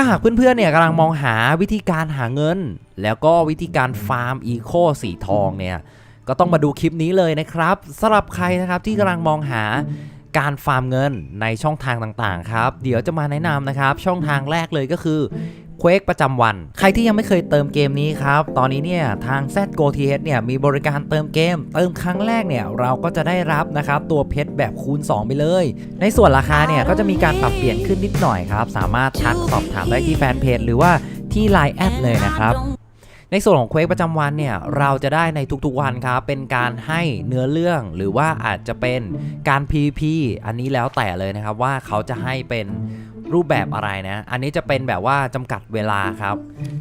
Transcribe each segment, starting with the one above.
ถ้าหากเพื่อนๆเนี่ยกำลังมองหาวิธีการหาเงิน แล้วก็วิธีการฟาร์มอีโคสีทองเนี่ยก็ต้องมาดูคลิปนี้เลยนะครับสำหรับใครนะครับที่กำลังมองหาการฟาร์มเงินในช่องทางต่างๆครับ เดี๋ยวจะมาแนะนำนะครับ ช่องทางแรกเลยก็คือ เควกประจำวัน ใครที่ยังไม่เคยเติมเกมนี้ครับ ตอนนี้เนี่ยทาง z g o t h เนี่ยมีบริการเติมเกม เติมครั้งแรกเนี่ยเราก็จะได้รับนะครับตัวเพชรแบบคูณ 2 ไปเลย ในส่วนราคาเนี่ยก็จะมีการปรับเปลี่ยนขึ้นนิดหน่อยครับ สามารถทักสอบถามได้ที่แฟนเพจหรือว่าที่ Line แอดเลยนะครับ ในส่วนของเควกประจำวันเนี่ยเราจะได้ในทุกๆวันครับเป็นการให้เนื้อเรื่องหรือว่าอาจจะเป็นการ PVP อันนี้แล้วแต่เลยนะครับว่าเขาจะให้เป็นรูปแบบอะไรนะ อันนี้จะเป็นแบบว่าจำกัดเวลาครับ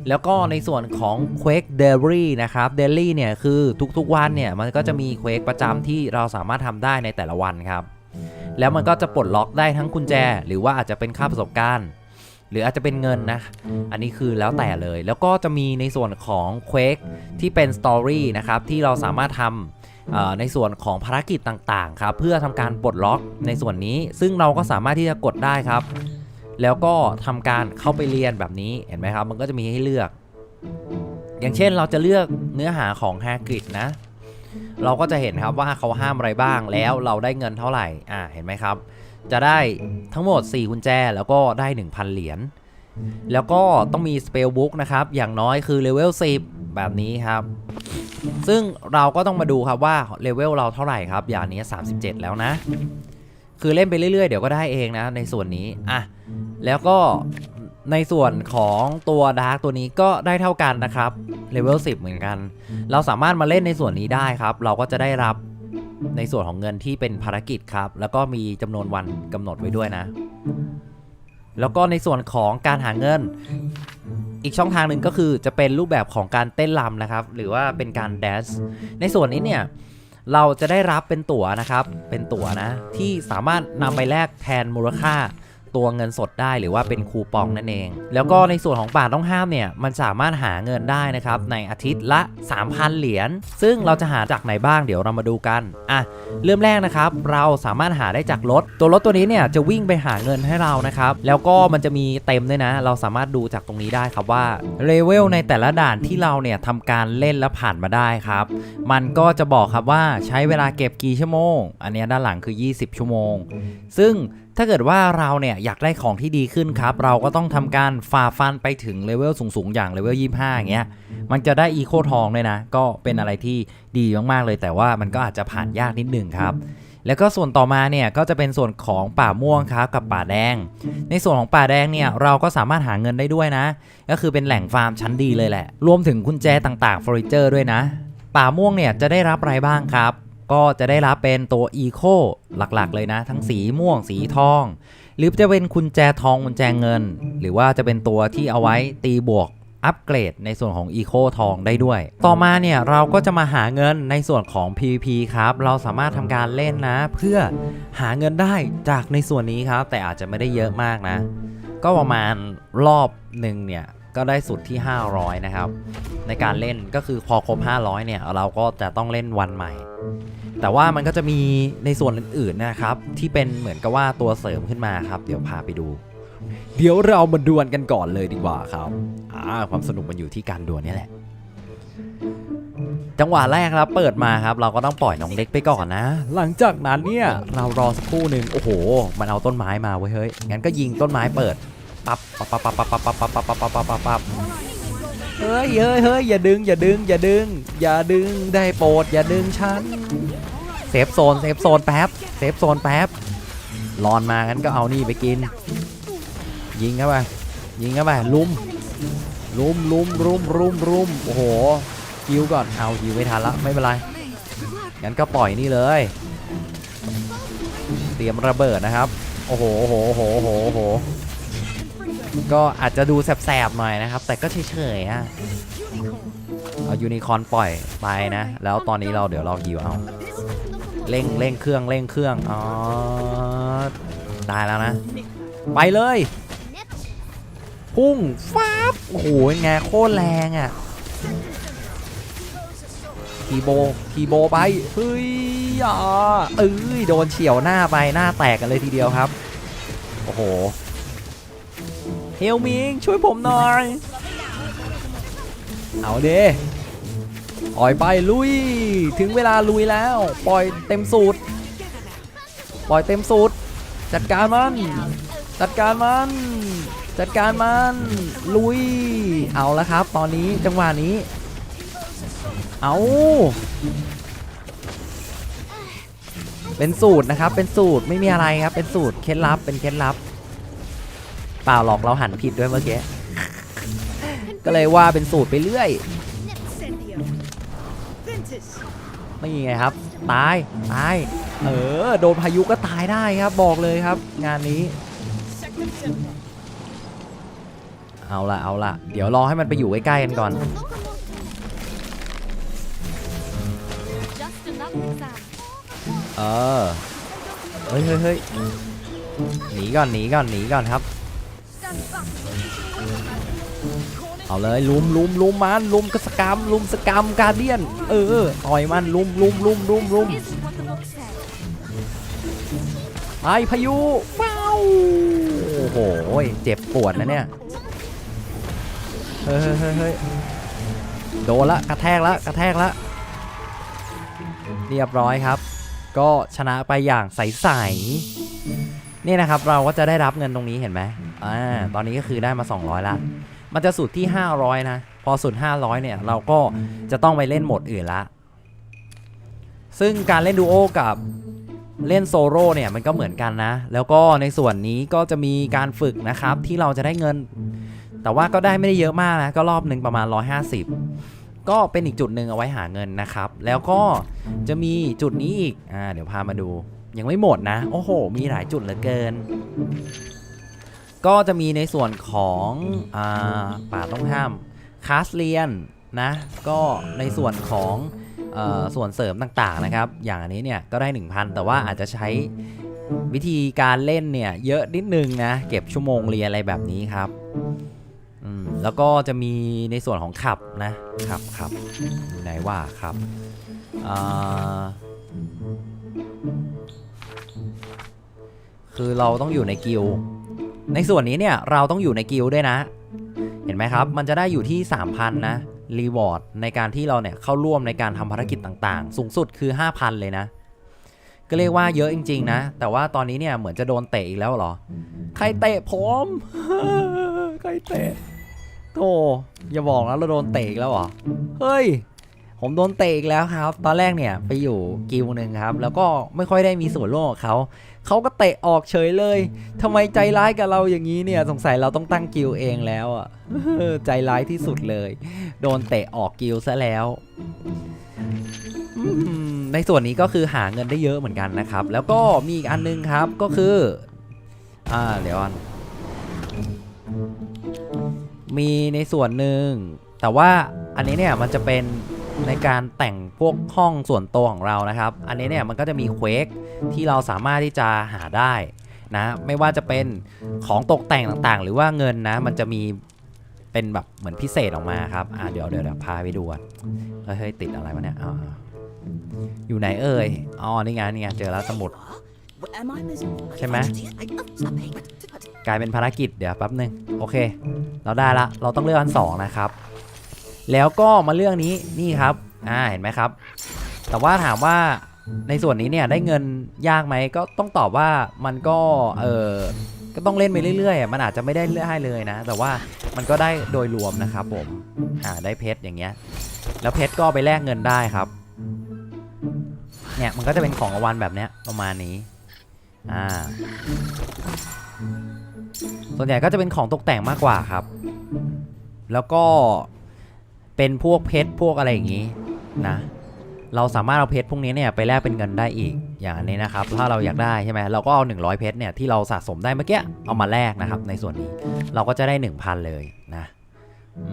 แล้วก็ในส่วนของ Quake Daily นะครับ Daily เนี่ยคือทุกๆวันเนี่ยมันก็จะมีเควกประจำที่เราสามารถทำได้ในแต่ละวันครับ แล้วมันก็จะปลดล็อกได้ทั้งกุญแจ หรือว่าอาจจะเป็นค่าประสบการณ์ หรืออาจจะเป็นเงินนะ อันนี้คือแล้วแต่เลย แล้วก็จะมีในส่วนของ Quake ที่เป็น Story นะครับ ที่เราสามารถทำในส่วนของภารกิจต่างๆครับ เพื่อทำการปลดล็อกในส่วนนี้ ซึ่งเราก็สามารถที่จะกดได้ครับ แล้วก็ทำการเข้าไปเรียนแบบนี้ เห็นไหมครับ มันก็จะมีให้เลือก อย่างเช่นเราจะเลือกเนื้อหาของ h a g r i d นะ เราก็จะเห็นครับว่าเขาห้ามอะไรบ้าง แล้วเราได้เงินเท่าไหร่ อ่า เห็นไหมครับ จะได้ทั้งหมด 4 กุญแจแล้วก็ได้ 1,000 เหรียญแล้วก็ต้องมี Spell Book นะครับ อย่างน้อยคือเลเวล10 แบบนี้ครับ ซึ่งเราก็ต้องมาดูครับว่าเลเวลเราเท่าไหร่ครับ อย่างนี้ 37 แล้วนะ คือเล่นไปเรื่อยๆ เดี๋ยวก็ได้เองนะ ในส่วนนี้อะแล้วก็ในส่วนของตัวดาร์กตัวนี้ก็ได้เท่ากันนะครับเลเวล10 เหมือนกัน เราสามารถมาเล่นในส่วนนี้ได้ครับ เราก็จะได้รับ ในส่วนของเงินที่เป็นภารกิจครับ แล้วก็มีจำนวนวันกำหนดไว้ด้วยนะ แล้วก็ในส่วนของการหาเงิน อีกช่องทางหนึ่งก็คือจะเป็นรูปแบบของการเต้นรำนะครับ หรือว่าเป็นการแดนซ์ในส่วนนี้เนี่ยเราจะได้รับเป็นตั๋วนะครับ เป็นตั๋วนะ ที่สามารถนำไปแลกแทนมูลค่า ตัวเงินสดได้หรือว่าเป็นคูปองนั่นเอง แล้วก็ในส่วนของป่าต้องห้ามเนี่ยมันสามารถหาเงินได้นะครับในอาทิตย์ละ 3,000 เหรียญซึ่งเราจะหาจากไหนบ้างเดี๋ยวเรามาดูกันอะเริ่มแรกนะครับเราสามารถหาได้จากรถ ตัวรถตัวนี้เนี่ยจะวิ่งไปหาเงินให้เรานะครับแล้วก็มันจะมีเต็มด้วยนะ เราสามารถดูจากตรงนี้ได้ครับว่าเลเวลในแต่ละด่านที่เราเนี่ยทำการเล่นและผ่านมาได้ครับ มันก็จะบอกครับว่าใช้เวลาเก็บกี่ชั่วโมง อันเนี้ยด้านหลังคือ 20 ชั่วโมง ซึ่ง ถ้าเกิดว่าเราเนี่ยอยากได้ของที่ดีขึ้นครับ เราก็ต้องทำการฝ่าฟันไปถึงเลเวลสูงๆ อย่างเลเวล25อย่างเงี้ย มันจะได้อีโคทองเลยนะ ก็เป็นอะไรที่ดีมากๆเลยแต่ว่ามันก็อาจจะผ่านยากนิดหนึ่งครับแล้วก็ส่วนต่อมาเนี่ยก็จะเป็นส่วนของป่าม่วงครับกับป่าแดง ในส่วนของป่าแดงเนี่ยเราก็สามารถหาเงินได้ด้วยนะ ก็คือเป็นแหล่งฟาร์มชั้นดีเลยแหละ รวมถึงกุญแจต่างๆเฟอร์นิเจอร์ด้วยนะ ป่าม่วงเนี่ยจะได้รับอะไรบ้างครับ ก็จะได้รับเป็นตัวอีโคหลักๆ เลยนะ ทั้งสีม่วงสีทอง หรือจะเป็นกุญแจทองกุญแจเงิน หรือว่าจะเป็นตัวที่เอาไว้ตีบวกอัปเกรดในส่วนของอีโคทองได้ด้วย ต่อมาเนี่ยเราก็จะมาหาเงินในส่วนของ PVP ครับ เราสามารถทำการเล่นนะ เพื่อหาเงินได้จากในส่วนนี้ครับ แต่อาจจะไม่ได้เยอะมากนะ ก็ประมาณรอบหนึ่งเนี่ย ก็ได้สุดที่ 500 นะครับ ในการเล่นก็คือพอครบ 500 เนี่ย เราก็จะต้องเล่นวันใหม่ แต่ว่ามันก็จะมีในส่วนอื่นๆนะครับ ที่เป็นเหมือนกับว่าตัวเสริมขึ้นมาครับ เดี๋ยวพาไปดู เดี๋ยวเรามาดวลกันก่อนเลยดีกว่าครับอ่าความสนุกมันอยู่ที่การดวลนี่แหละ จังหวะแรกครับเปิดมาครับ เราก็ต้องปล่อยน้องเล็กไปก่อนนะ หลังจากนั้นเนี่ยเรารอสักครู่หนึ่งโอ้โห มันเอาต้นไม้มาเว้ยเฮ้ยงั้นก็ยิงต้นไม้เปิด ปั๊บปั๊บปั๊บปั๊บปั๊บปั๊บปั๊บปั๊บปั๊บปั๊บปั๊บปั๊บเฮ้ยเฮ้ยเฮ้ยอย่าดึงอย่าดึงอย่าดึง อย่าดึงได้โปรดอย่าดึงฉันเซฟโซนเซฟโซนแป๊บเซฟโซนแป๊บรอนมางั้นก็เอานี่ไปกิน ยิงเข้าไปยิงเข้าไปลุมลุมลุมรุมรุมรุมโอ้โหฮิวก่อนเอาฮิวไม่ทันละไม่เป็นไรงั้นก็ปล่อยนี่เลย เตรียมระเบิดนะครับ โอ้โหโอ้โหโอ้โหโอ้โห ก็อาจจะดูแสบๆหน่อยนะครับ แต่ก็เฉยๆฮะเอายูนิคอร์นปล่อยไปนะ แล้วตอนนี้เราเดี๋ยวเราฮิวเอาเร่งเร่งเครื่องเร่งเครื่องอ๋อได้แล้วนะ ไปเลยพุ่งฟ้าบโอ้โหไงโคตรแรงอะทีโบทีโบไปเฮ้ยอ่าเอ้ยโดนเฉียวหน้าไปหน้าแตกกันเลยทีเดียวครับ โอ้โห เฮลมิงช่วยผมหน่อย เอาเดปล่อยไปลุย ถึงเวลาลุยแล้ว ปล่อยเต็มสูตร ปล่อยเต็มสูตร จัดการมัน จัดการมัน จัดการมัน ลุย เอาละครับ ตอนนี้จังหวะนี้ เอาเป็นสูตรนะครับ เป็นสูตรไม่มีอะไรครับ เป็นสูตร เคล็ดลับ เป็นเคล็ดลับ เปล่าหรอกเราหันผิดด้วยเมื่อกี้ ก็เลยว่าเป็นสูตรไปเรื่อย Incendio. Ventus. ไม่ไงครับ ตาย ตาย เออ โดนพายุก็ตายได้ครับ บอกเลยครับ งานนี้ เอาละเอาละเดี๋ยวรอให้มันไปอยู่ใกล้ๆกันก่อน เออ เฮ้ยเฮ้ยเฮ้ยหนีก่อนหนีก่อนหนีก่อนครับ เอาเลยลุมลุมลุมมันลุมกสกรรมลุมสกรรมกาเดียน เออต่อยมันลุมลุมลุมลุมลุมไอพายุว้าโอ้โหเจ็บปวดนะเนี่ยเฮ้ยเฮ้ยเฮ้ยเฮ้ยโดนละกระแทกละกระแทกละเรียบร้อยครับ ก็ชนะไปอย่างใสๆ นี่นะครับเราก็จะได้รับเงินตรงนี้เห็นไหมอ่าตอนนี้ก็คือได้มา 200ละมันจะสุดที่ 500 นะ พอสุด 500 เนี่ย เราก็จะต้องไปเล่นโหมดอื่นละ ซึ่งการเล่นดูโอกับเล่นโซโล่เนี่ยมันก็เหมือนกันนะ แล้วก็ในส่วนนี้ก็จะมีการฝึกนะครับที่เราจะได้เงิน แต่ว่าก็ได้ไม่ได้เยอะมากนะ ก็รอบหนึ่งประมาณ 150 ก็เป็นอีกจุดหนึ่งเอาไว้หาเงินนะครับ แล้วก็จะมีจุดนี้อีก อ่า เดี๋ยวพามาดู ยังไม่หมดนะ โอ้โห มีหลายจุดเหลือเกิน ก็จะมีในส่วนของอป่าต้องห้ามคลาสเรียนนะ ก็ในส่วนของอส่วนเสริมต่างๆนะครับ อย่างอันนี้เนี่ยก็ได้ 1,000 แต่ว่าอาจจะใช้วิธีการเล่นเนี่ยเยอะนิดนึงนะ เก็บชั่วโมงเรียนอะไรแบบนี้ครับแล้วก็จะมีในส่วนของขับนะขับขับอยู่ไหนว่าขับ คือเราต้องอยู่ในกิลด์ในส่วนนี้เนี่ยเราต้องอยู่ในกิลด์ด้วยนะ เห็นไหมครับ มันจะได้อยู่ที่ 3,000 นะรีวอร์ดในการที่เราเนี่ยเข้าร่วมในการทำภารกิจต่างๆ สูงสุดคือ 5,000 เลยนะ ก็เรียกว่าเยอะจริง ๆ นะ แต่ว่าตอนนี้เนี่ยเหมือนจะโดนเตะอีกแล้วเหรอ ใครเตะผมใครเตะโธ่อย่าบอกนะเราโดนเตะอีกแล้วเหรอ เฮ้ย ผมโดนเตะอีกแล้วครับ ตอนแรกเนี่ยไปอยู่กิลด์หนึ่งครับ แล้วก็ไม่ค่อยได้มีส่วนร่วมกับเขา เขาก็เตะออกเฉยเลยทำไมใจร้ายกับเราอย่างนี้เนี่ย สงสัยเราต้องตั้งกิลด์เองแล้วอะใจร้ายที่สุดเลย โดนเตะออกกิลด์ซะแล้วอืมในส่วนนี้ก็คือหาเงินได้เยอะเหมือนกันนะครับ แล้วก็มีอีกอันนึงครับก็คือ อ่าเดี๋ยวก่อนมีในส่วนหนึ่งแต่ว่าอันนี้เนี่ยมันจะเป็น ในการแต่งพวกห้องส่วนตัวของเรานะครับ อันนี้เนี่ยมันก็จะมีเควกที่เราสามารถที่จะหาได้นะ ไม่ว่าจะเป็นของตกแต่งต่างๆ หรือว่าเงินนะ มันจะมีเป็นแบบเหมือนพิเศษออกมาครับ อ่าเดี๋ยวเดี๋ยวเดี๋ยวพาไปดูก่อนเฮ้ยติดอะไรวะเนี่ยอ่าอยู่ไหนเอ่ย อ๋อ นี่ไงนี่ไงเจอแล้วสมุดใช่ไหมกลายเป็นภารกิจเดี๋ยวแป๊บหนึ่งโอเค เราได้ละ เราต้องเลือกอันสองนะครับ แล้วก็มาเรื่องนี้นี่ครับอ่าเห็นไหมครับ แต่ว่าถามว่าในส่วนนี้เนี่ยได้เงินยากไหมก็ต้องตอบว่ามันก็เออก็ต้องเล่นไปเรื่อยๆมันอาจจะไม่ได้เลื่อกให้เลยนะ แต่ว่ามันก็ได้โดยรวมนะครับผมอ่าได้เพชรอย่างเงี้ย แล้วเพชรก็ไปแลกเงินได้ครับ เนี่ยมันก็จะเป็นของรางวัลแบบเนี้ยประมาณนี้อ่าส่วนใหญ่ก็จะเป็นของตกแต่งมากกว่าครับ แล้วก็ เป็นพวกเพชรพวกอะไรอย่างนี้นะ เราสามารถเอาเพชรพวกนี้เนี่ยไปแลกเป็นเงินได้อีกอย่างนี้นะครับ ถ้าเราอยากได้ใช่ไหมเราก็เอา 100 เพชรเนี่ยที่เราสะสมได้เมื่อกี้เอามาแลกนะครับ ในส่วนนี้เราก็จะได้ 1,000 เลยนะอ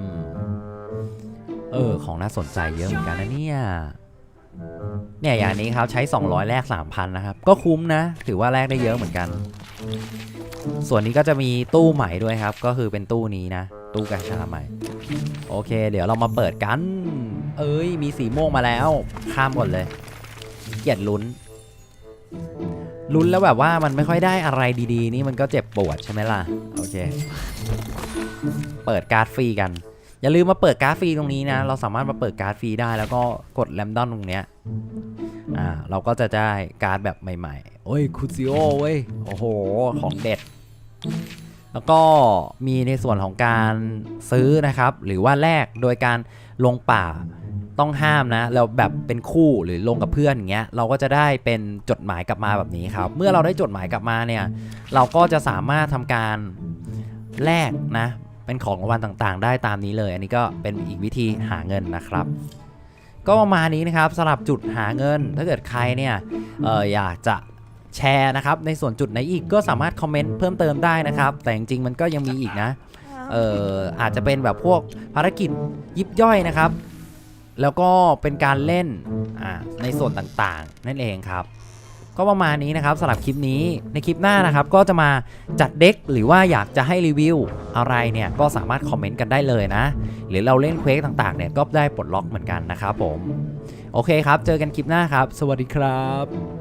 เออของน่าสนใจเยอะเหมือนกันนะเนี่ยเนี่ยอย่างนี้ครับใช้ 200 แลก3,000 นะครับ ก็คุ้มนะ ถือว่าแลกได้เยอะเหมือนกัน ส่วนนี้ก็จะมีตู้ใหม่ด้วยครับ ก็คือเป็นตู้นี้นะ ตู้กัญชาใหม่ โอเค เดี๋ยวเรามาเปิดกัน เอ้ย มีสีม่วงมาแล้ว ข้ามก่อนเลย เกลียดลุ้น ลุ้นแล้วแบบว่ามันไม่ค่อยได้อะไรดีๆ นี่มันก็เจ็บปวดใช่ไหมล่ะ โอเค เปิดการ์ดฟรีกัน อย่าลืมมาเปิดการ์ดฟรีตรงนี้นะ เราสามารถมาเปิดการ์ดฟรีได้ แล้วก็กดแรมดอนตรงเนี้ย อ่า เราก็จะได้การ์ดแบบใหม่ๆ โอ้ยคูซิโอเว้ย โอ้โห ของเด็ด แล้วก็มีในส่วนของการซื้อนะครับ หรือว่าแลกโดยการลงป่าต้องห้ามนะแล้วแบบเป็นคู่หรือลงกับเพื่อนอย่างเงี้ยเราก็จะได้เป็นจดหมายกลับมาแบบนี้ครับ เมื่อเราได้จดหมายกลับมาเนี่ย เราก็จะสามารถทำการแลกนะ เป็นของรางวัลต่างๆ ได้ตามนี้เลย อันนี้ก็เป็นอีกวิธีหาเงินนะครับ ก็ประมาณนี้นะครับสำหรับจุดหาเงิน ถ้าเกิดใครเนี่ยอออยากจะ แชร์นะครับ ในส่วนจุดไหนอีกก็สามารถคอมเมนต์เพิ่มเติมได้นะครับ แต่จริงๆมันก็ยังมีอีกนะ เอ่ออาจจะเป็นแบบพวกภารกิจยิบย่อยนะครับ แล้วก็เป็นการเล่นอ่าในส่วนต่างๆ นั่นเองครับ ก็ประมาณนี้นะครับสำหรับคลิปนี้ในคลิปหน้านะครับ ก็จะมาจัดเด็กหรือว่าอยากจะให้รีวิวอะไรเนี่ยก็สามารถคอมเมนต์กันได้เลยนะ หรือเราเล่นเควสต่างๆเนี่ยก็ได้ปลดล็อกเหมือนกันนะครับผมโอเคครับ เจอกันคลิปหน้าครับ สวัสดีครับ